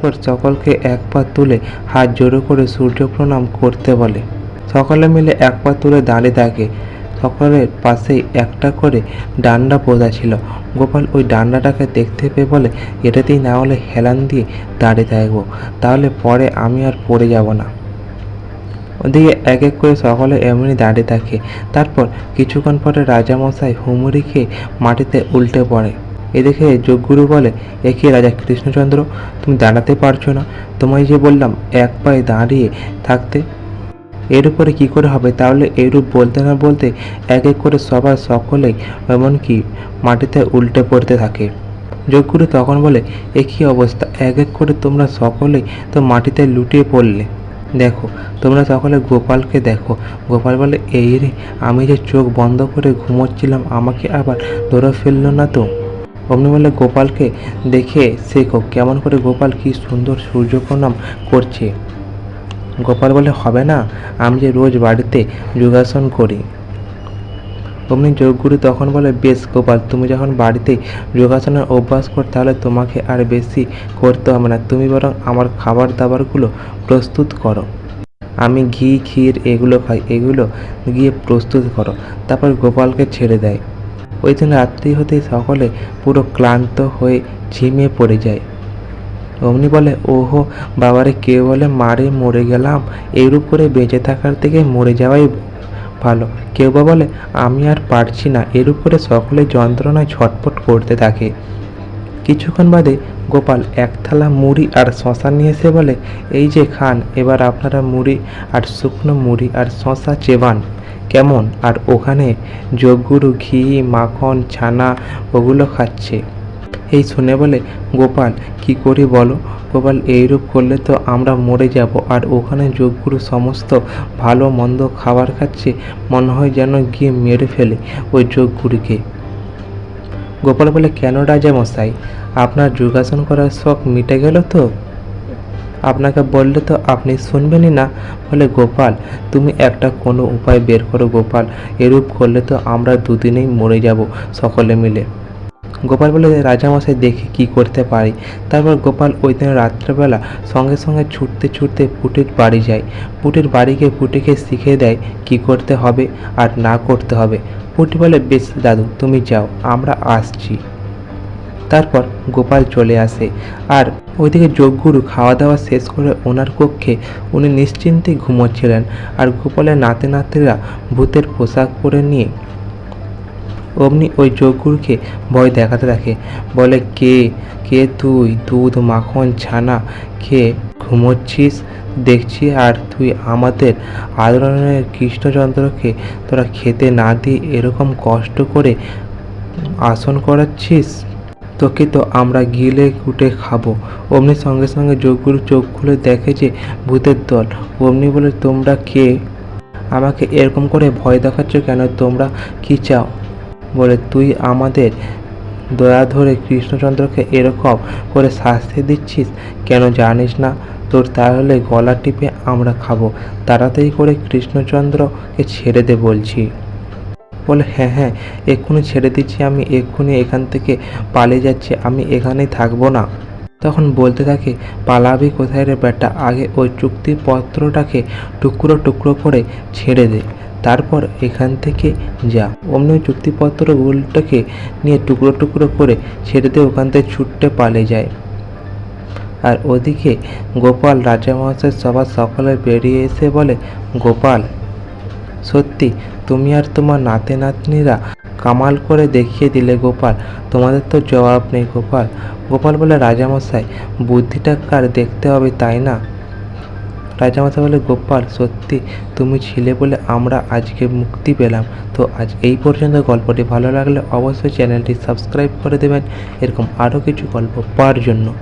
তারপর সকলকে এক পা তুলে হাত জোড়ো করে সূর্য প্রণাম করতে বলে। সকলে মিলে এক পা তুলে দাঁড়িয়ে থাকে। সকলের পাশেই একটা করে ডান্ডা পোঁতা ছিল। গোপাল ওই ডান্ডাটাকে দেখতে পেয়ে বলে, এটাতেই না হলে হেলান দিয়ে দাঁড়িয়ে থাকব। তাহলে পরে আমি আর পড়ে যাব না। ওদিকে এক এক করে সকলে এমনি দাঁড়িয়ে থাকে। তারপর কিছুক্ষণ পরে রাজামশাই হুমুরি খেয়ে মাটিতে উল্টে পড়ে। এদিকে যোগগুরু বলে একে রাজা কৃষ্ণচন্দ্র? তুমি দাঁড়াতে পারছ না। তোমায় যে বললাম, এক পায়ে দাঁড়িয়ে থাকতে। এর উপরে কী করে হবে? তাহলে এরূপ বলতে না বলতে এক এক করে সবার সকলেই এমনকি মাটিতে উল্টে পড়তে থাকে। যোগগুরু তখন বলে একই অবস্থা? এক এক করে তোমরা সকলেই তো মাটিতে লুটিয়ে পড়লে। দেখো, তোমরা সকলে গোপালকে দেখো। গোপাল বলে, এই রে, আমি যে চোখ বন্ধ করে ঘুমোচ্ছিলাম, আমাকে আবার ধরে ফেলল না তো? অমনি বলে গোপালকে দেখে শেখো কেমন করে গোপাল কি সুন্দর সূর্য প্রণাম করছে। গোপাল বলে, হবে না, আমি যে রোজ বাড়িতে যোগাসন করি। অমনি যোগগুরু তখন বলে, বেশ গোপাল, তুমি যখন বাড়িতে যোগাসনের অভ্যাস কর, তাহলে তোমাকে আর বেশি করতে হবে না। তুমি বরং আমার খাবার দাবারগুলো প্রস্তুত করো। আমি ঘি, ক্ষীর এগুলো খাই, এগুলো গিয়ে প্রস্তুত করো। তারপর গোপালকে ছেড়ে দেয়। ওই দিন রাত্রি হতে সকলে পুরো ক্লান্ত হয়ে ঝিমিয়ে পড়ে যায়। অমনি বলে, ওহো, বাবারে কেউ বলে মারে মরে গেলাম? এরূপ করে বেঁচে থাকার থেকে মরে যাওয়াই ভালো। কেউ বা বলে, আমি আর পারছি না। এরূপ করে সকলে যন্ত্রণায় ছটপট করতে থাকে। কিছুক্ষণ বাদে গোপাল এক থালা মুড়ি আর শশা নিয়ে এসে বলে, এই যে খান, এবার আপনারা মুড়ি আর শুকনো মুড়ি আর শশা চেবান। কেমন? আর ওখানে যোগগুরু ঘি, মাখন, ছানা ওগুলো খাচ্ছে। এই শুনে বলে, গোপাল, কি করি বলো? গোপাল, এইরূপ করলে তো আমরা মরে যাব। আর ওখানে যোগগুরু সমস্ত ভালো মন্দ খাবার খাচ্ছে, মনে হয় যেন গিয়ে মেরে ফেলে ওই যোগগুরুকে। গোপাল বলে, কেন রাজা মশাই আপনার যোগাসন করার শখ মিটে গেল তো? আপনাকে বললে তো আপনি শুনবেনই না। বলে, গোপাল, তুমি একটা কোনো উপায় বের করো গোপাল। এরূপ করলে তো আমরা দুদিনেই মরে যাব, সকলে মিলে। গোপাল বলে, রাজামশাই, দেখি কি করতে পারি। তারপর গোপাল ওই দিন রাত্রেবেলা সঙ্গে সঙ্গে ছুটতে ছুটতে পুটির বাড়ি যায়। পুটির বাড়িকে পুটিকে শিখিয়ে দেয় কি করতে হবে আর না করতে হবে। পুটি বলে, বেশ দাদু, তুমি যাও, আমরা আসছি। তারপর গোপাল চলে আসে। আর ওইদিকে যোগগুরু খাওয়া দাওয়া শেষ করে ওনার কক্ষে উনি নিশ্চিন্তে ঘুমোচ্ছিলেন। আর গোপালের নাতে নাতিরা ভূতের পোশাক পরে নিয়ে অমনি ওই যোগগুরুকে ভয় দেখাতে থাকে। বলে, কে? কে তুই? দুধ, মাখন, ছানা? খেয়ে ঘুমোচ্ছিস? দেখছি, আর তুই আমাদের আদরণের কৃষ্ণচন্দ্রকে তোরা খেতে না দিয়ে এরকম কষ্ট করে আসন করাচ্ছিস? তোকে তো আমরা গিলে কুটে খাব। অমনি সঙ্গে সঙ্গে যোগগুরু চোখ খুলে দেখে যে ভূতের দল। অমনি বলে, তোমরা কে? আমাকে এরকম করে ভয় দেখাচ্ছ কেন? তোমরা কি চাও? বলে, তুই আমাদের দয়া ধরে কৃষ্ণচন্দ্রকে এরকম করে শাস্তি দিচ্ছিস? কেন জানিস না? তোর তাহলে গলা টিপে আমরা খাব। তাড়াতাড়ি করে কৃষ্ণচন্দ্রকে ছেড়ে দে বলছি। বলে হ্যাঁ হ্যাঁ এক্ষুনি ছেড়ে দিচ্ছি আমি, এক্ষুনি এখান থেকে পালিয়ে যাচ্ছি, আমি এখানেই থাকব না। তখন বলতে থাকে, পালাবি কোথায় রে বেটা? আগে ওই চুক্তিপত্রটাকে টুকরো টুকরো করে ছেড়ে দে, তারপর এখান থেকে যা। অমনি ওই চুক্তিপত্রগুলোটাকে নিয়ে টুকরো টুকরো করে ছেড়ে দিয়ে ওখান থেকে ছুটতে পালিয়ে যায়। আর ওদিকে গোপাল রাজামহাশয় সবার সকলে বেরিয়ে এসে বলে, গোপাল সত্যি, তুমি আর তোমার নাতি নাতনিরা কামাল করে দেখিয়ে দিলে গোপাল। তোমাদের তো জবাব নেই গোপাল। গোপাল বলে, রাজামশাই, বুদ্ধিটা কার দেখতে হবে তাই না? রাজামশাই বলে, গোপাল, সত্যি, তুমি ছিলে বলে আমরা আজকে মুক্তি পেলাম। তো আজ এই পর্যন্ত গল্পটি ভালো লাগলে অবশ্যই চ্যানেলটি সাবস্ক্রাইব করে দেবেন। এরকম আরও কিছু গল্প পাওয়ার জন্য।